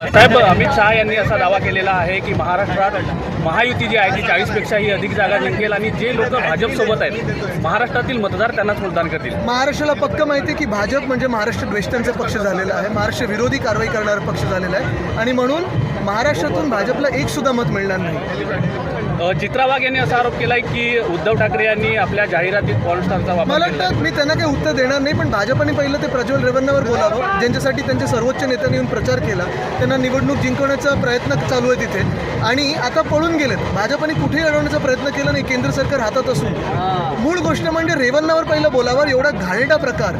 साहेब अमित शहा यांनी असा दावा केलेला आहे की महाराष्ट्रात महायुती जी आहे ती चाळीसपेक्षाही अधिक जागा जिंकेल आणि जे लोक भाजपसोबत आहेत महाराष्ट्रातील मतदार त्यांनाच मतदान करतील. महाराष्ट्राला पक्क माहिती आहे की भाजप म्हणजे महाराष्ट्र द्वेष्टांचा पक्ष झालेला आहे महाराष्ट्र विरोधी कारवाई करणारा पक्ष झालेला आहे आणि म्हणून महाराष्ट्रातून भाजपला एक सुद्धा मत मिळणार नाही. चित्रा वाघ यांनी असा आरोप केला आहे की उद्धव ठाकरे यांनी आपल्या जाहिरातीत पॉलस्टारचा वापर मला केला. वाटतं मी त्यांना काही उत्तर देणार नाही पण भाजपने पहिलं ते प्रज्वल रेवन्नावर बोलावं ज्यांच्यासाठी त्यांच्या सर्वोच्च नेत्यांनी येऊन प्रचार केला. त्यांना निवडणूक जिंकवण्याचा प्रयत्न चालू आहे तिथे. आणि आता पळून गेलेत. भाजपने कुठेही अडवण्याचा प्रयत्न केला नाही केंद्र सरकार हातात असून. मूळ गोष्ट म्हणजे रेवन्नावर पहिलं बोलावर एवढा घाणेरडा प्रकार.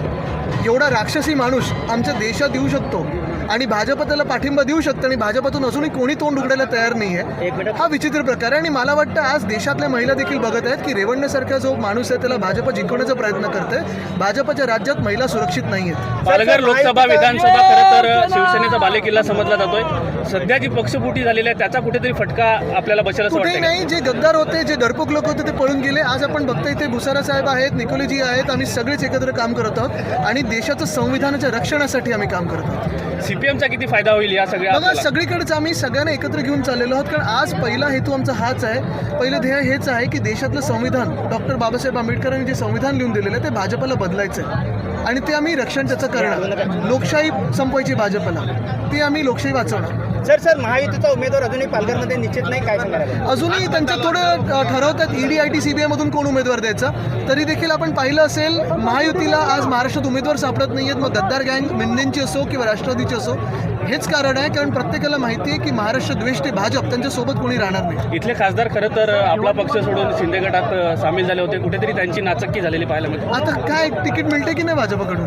एवढा राक्षसी माणूस आमच्या देशात येऊ शकतो आणि भाजप त्याला पाठिंबा देऊ शकतं आणि भाजपातून अजूनही कोणी तोंड उघडायला तयार नाही आहे हा विचित्र प्रकार आहे आणि मला वाटतं आज देशातल्या महिला देखील बघत आहेत की रेवण्णसारखा जो माणूस आहे त्याला भाजप जिंकवण्याचा प्रयत्न करते भाजपच्या राज्यात महिला सुरक्षित नाही आहेत पालघर लोकसभा विधानसभा खरं तर शिवसेनेचा बालेकिल्ला समजला जातोय. सध्या जी पक्षफुटी झालेली आहे त्याचा कुठेतरी फटका आपल्याला बसेल कुठेही वाटतं नाही जे गद्दार होते जे डरपोक लोक होते ते पळून गेले. आज आपण बघता इथे भुसारा साहेब आहेत निकोलेजी आहेत आम्ही सगळेच एकत्र काम करत आहोत. आणि देशाचं संविधानाच्या रक्षणासाठी आम्ही काम करत आहोत. सीपीएमचा किती फायदा होईल या सगळ्या बघा? सगळीकडेच आम्ही सगळ्यांना एकत्र घेऊन चाललेलो आहोत कारण आज पहिला हेतू आमचा हाच आहे. पहिलं ध्येय हेच आहे की देशातलं संविधान डॉक्टर बाबासाहेब आंबेडकरांनी जे संविधान लिहून दिलेलं आहे ते भाजपला बदलायचं आहे. आणि ते आम्ही रक्षण त्याचं करणार. लोकशाही संपवायची भाजपला. ती आम्ही लोकशाही वाचवणार. सर सर महायुतीचा उमेदवार अजूनही पालघरमध्ये निश्चित नाही. काय सांगणार? अजूनही त्यांचं थोडं ठरवतात. ईडी आय टी सीबीआय मधून कोण उमेदवार द्यायचा? तरी देखील आपण पाहिलं असेल महायुतीला आज महाराष्ट्रात उमेदवार सापडत नाही आहेत मग गद्दार गँग मिंदेंची असो किंवा राष्ट्रवादीची असो हेच कारण आहे. कारण प्रत्येकाला माहिती आहे की महाराष्ट्र द्वेष्टे भाजप. त्यांच्यासोबत कोणी राहणार नाही. इथले खासदार खरं तर आपला पक्ष सोडून शिंदे गटात सामील झाले होते. कुठेतरी त्यांची नाचक्की झालेली पाहायला मिळते. आता काय तिकीट मिळते की नाही भाजपकडून.